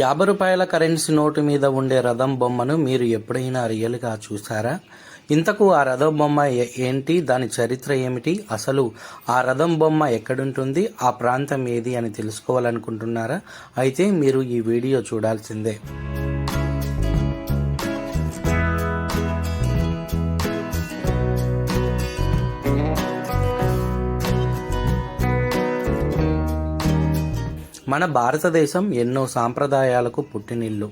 యాభై రూపాయల currency note మీద ఉండే రథం బొమ్మను మీరు ఎప్పుడైనా రియల్గా చూసారా ఇంతకు ఆ రథం బొమ్మ ఏ- ఏంటి? దాని చరిత్ర ఏమిటి? అసలు ఆ రథం బొమ్మ ఎక్కడుంటుంది? ఆ ప్రాంతం ఏది అని తెలుసుకోవాలనుకుంటున్నారా? అయితే మీరు ఈ వీడియో చూడాల్సిందే. మన భారతదేశం ఎన్నో సాంప్రదాయాలకు పుట్టినిల్లు.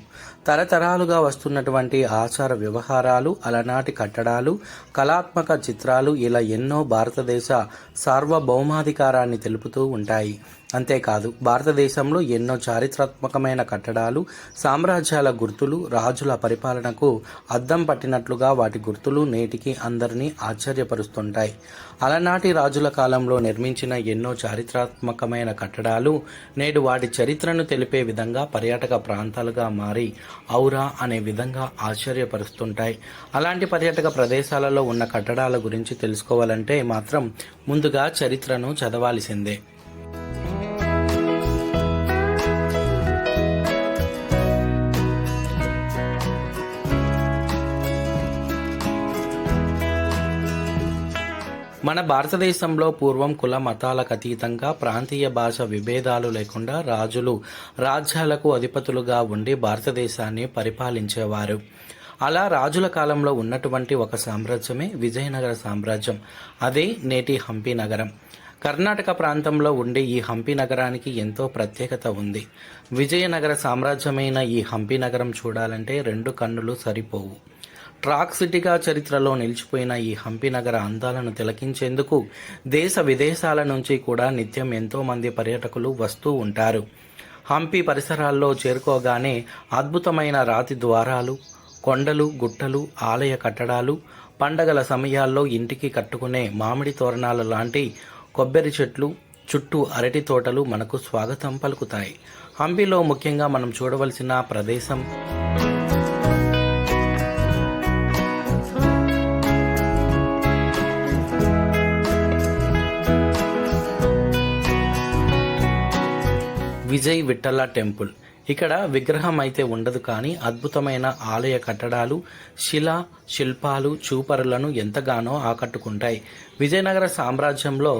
తరతరాలుగా వస్తున్నటువంటి ఆచార వ్యవహారాలు అలనాటి కట్టడాలు కళాత్మక చిత్రాలు ఇలా ఎన్నో భారతదేశ సార్వభౌమాధికారాన్ని తెలుపుతూ ఉంటాయి. అంతేకాదు భారతదేశంలో ఎన్నో చారిత్రాత్మకమైన కట్టడాలు సామ్రాజ్యాల గుర్తులు రాజుల పరిపాలనకు అద్దం పట్టినట్లుగా వాటి గుర్తులు నేటికి అందరినీ ఆశ్చర్యపరుస్తుంటాయి. అలనాటి రాజుల కాలంలో నిర్మించిన ఎన్నో చారిత్రాత్మకమైన కట్టడాలు నేడు వాటి చరిత్రను తెలిపే విధంగా పర్యాటక ప్రాంతాలుగా మారి ఔరా అనే విధంగా ఆశ్చర్యపరుస్తుంటాయి. అలాంటి పర్యాటక ప్రదేశాలలో ఉన్న కట్టడాల గురించి తెలుసుకోవాలంటే మాత్రం ముందుగా చరిత్రను చదవాల్సిందే. మన భారతదేశంలో పూర్వం కుల మతాలకు అతీతంగా ప్రాంతీయ భాష విభేదాలు లేకుండా రాజులు రాజ్యాలకు అధిపతులుగా ఉండి భారతదేశాన్ని పరిపాలించేవారు. అలా రాజుల కాలంలో ఉన్నటువంటి ఒక సామ్రాజ్యమే విజయనగర సామ్రాజ్యం. అదే నేటి హంపి నగరం. కర్ణాటక ప్రాంతంలో ఉండే ఈ హంపి నగరానికి ఎంతో ప్రత్యేకత ఉంది. విజయనగర సామ్రాజ్యమైన ఈ హంపి నగరం చూడాలంటే రెండు కన్నులు సరిపోవు. ట్రాక్ సిటీగా చరిత్రలో నిలిచిపోయిన ఈ హంపి నగర అందాలను తిలకించేందుకు దేశ విదేశాల నుంచి కూడా నిత్యం ఎంతో మంది పర్యాటకులు వస్తూ ఉంటారు. హంపి పరిసరాల్లో చేరుకోగానే అద్భుతమైన రాతి ద్వారాలు కొండలు గుట్టలు ఆలయ కట్టడాలు పండగల సమయాల్లో ఇంటికి కట్టుకునే మామిడి తోరణాలు లాంటి కొబ్బరి చెట్లు చుట్టూ అరటి తోటలు మనకు స్వాగతం పలుకుతాయి. హంపిలో ముఖ్యంగా మనం చూడవలసిన ప్రదేశం విజయ్ విఠల టెంపుల్. ఇక్కడ విగ్రహం అయితే ఉండదు కానీ అద్భుతమైన ఆలయ కట్టడాలు శిలా శిల్పాలు చూపరులను ఎంతగానో ఆకట్టుకుంటాయి. విజయనగర సామ్రాజ్యంలో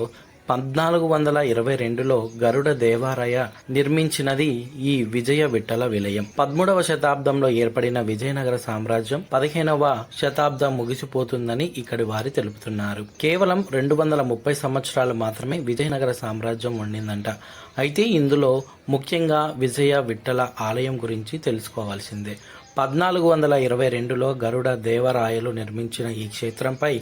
పద్నాలుగు వందల ఇరవై రెండులో గరుడ దేవాలయ నిర్మించినది ఈ విజయ విఠల విలయం. పదమూడవ శతాబ్దంలో ఏర్పడిన విజయనగర సామ్రాజ్యం పదిహేనవ శతాబ్దం ముగిసిపోతుందని ఇక్కడి వారి తెలుపుతున్నారు. కేవలం రెండు వందల ముప్పై సంవత్సరాలు మాత్రమే విజయనగర సామ్రాజ్యం ఉండిందంట అయితే ఇందులో ముఖ్యంగా విజయ విఠల ఆలయం గురించి తెలుసుకోవాల్సిందే. పద్నాలుగు వందల ఇరవై రెండులో గరుడ దేవరాయలు నిర్మించిన ఈ క్షేత్రంపై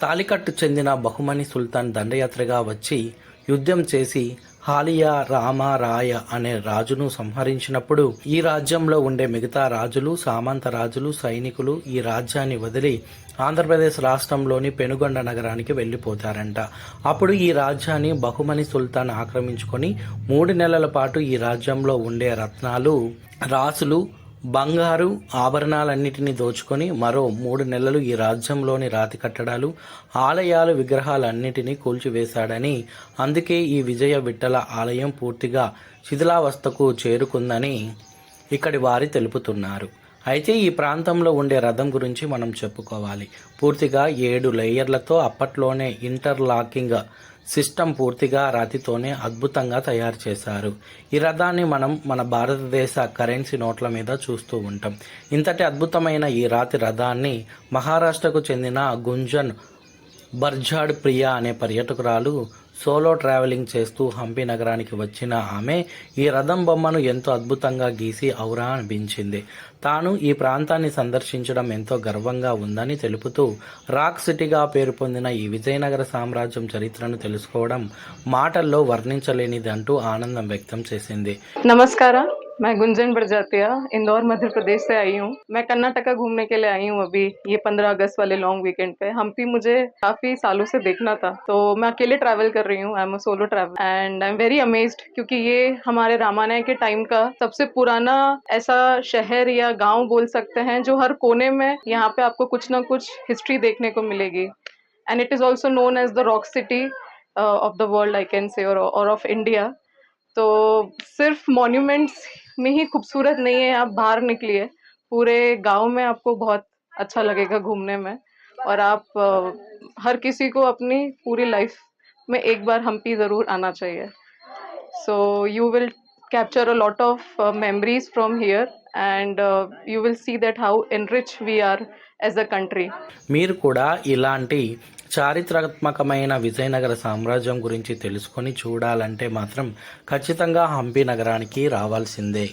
తాలికట్టు చెందిన బహుమని సుల్తాన్ దండయాత్రగా వచ్చి యుద్ధం చేసి హాలియా రామ రాయ అనే రాజును సంహరించినప్పుడు ఈ రాజ్యంలో ఉండే మిగతా రాజులు సామంత రాజులు సైనికులు ఈ రాజ్యాన్ని వదిలి ఆంధ్రప్రదేశ్ రాష్ట్రంలోని పెనుగొండ నగరానికి వెళ్ళిపోతారంట. అప్పుడు ఈ రాజ్యాన్ని బహుమని సుల్తాన్ ఆక్రమించుకొని మూడు నెలల పాటు ఈ రాజ్యంలో ఉండే రత్నాలు రాసులు బంగారు ఆభరణాలన్నిటినీ దోచుకొని మరో మూడు నెలలు ఈ రాజ్యంలోని రాతి కట్టడాలు ఆలయాలు విగ్రహాలన్నిటినీ కూల్చివేశాడని అందుకే ఈ విజయ విఠల ఆలయం పూర్తిగా శిథిలావస్థకు చేరుకుందని ఇక్కడి వారి తెలుపుతున్నారు. అయితే ఈ ప్రాంతంలో ఉండే రథం గురించి మనం చెప్పుకోవాలి. పూర్తిగా ఏడు లేయర్లతో అప్పట్లోనే ఇంటర్లాకింగ్ సిస్టమ్ పూర్తిగా రాతితోనే అద్భుతంగా తయారు చేశారు. ఈ రథాన్ని మనం మన భారతదేశ కరెన్సీ నోట్ల మీద చూస్తూ ఉంటాం. ఇంతటి అద్భుతమైన ఈ రాతి రథాన్ని మహారాష్ట్రకు చెందిన గుంజన్ బర్జాడ్ ప్రియా అనే పర్యటకురాలు సోలో ట్రావెలింగ్ చేస్తూ హంపి నగరానికి వచ్చిన ఆమె ఈ రథం బొమ్మను ఎంతో అద్భుతంగా గీసి ఔరా అనిపించింది. తాను ఈ ప్రాంతాన్ని సందర్శించడం ఎంతో గర్వంగా ఉందని తెలుపుతూ రాక్ సిటీగా పేరు పొందిన ఈ విజయనగర సామ్రాజ్యం చరిత్రను తెలుసుకోవడం మాటల్లో వర్ణించలేనిది అంటూ ఆనందం వ్యక్తం చేసింది. నమస్కారం. मैं गुंजन बरजातिया, इंदौर, मध्य प्रदेश से आई हूँ। मैं कर्नाटका घूमने के लिए आई हूँ अभी, ये 15 अगस्त वाले लॉन्ग वीकेंड पे। हम्पी मुझे काफ़ी सालों से देखना था तो मैं अकेले ट्रैवल कर रही हूँ I am solo travel and I am very amazed क्योंकि ये हमारे रामायण के टाइम का सबसे पुराना ऐसा शहर या गाँव बोल सकते हैं, जो हर कोने में यहाँ पे आपको कुछ ना कुछ हिस्ट्री देखने को मिलेगी। And it is also known as the rock city of the world I can say और ऑफ़ इंडिया तो सिर्फ़ मॉन्यूमेंट्स में ही खूबसूरत नहीं है आप बाहर निकलिए पूरे गांव में आपको बहुत अच्छा लगेगा घूमने में और आप अ, हर किसी को अपनी पूरी लाइफ में एक बार हम्पी ज़रूर आना चाहिए so you will capture a lot of uh, memories from here and uh, you will see that how enriched we are as a country మీరు కూడా ఇలాంటి చారిత్రాత్మకమైన విజయనగర సామ్రాజ్యం గురించి తెలుసుకొని చూడాలంటే మాత్రం ఖచ్చితంగా హంపి నగరానికి రావాల్సిందే.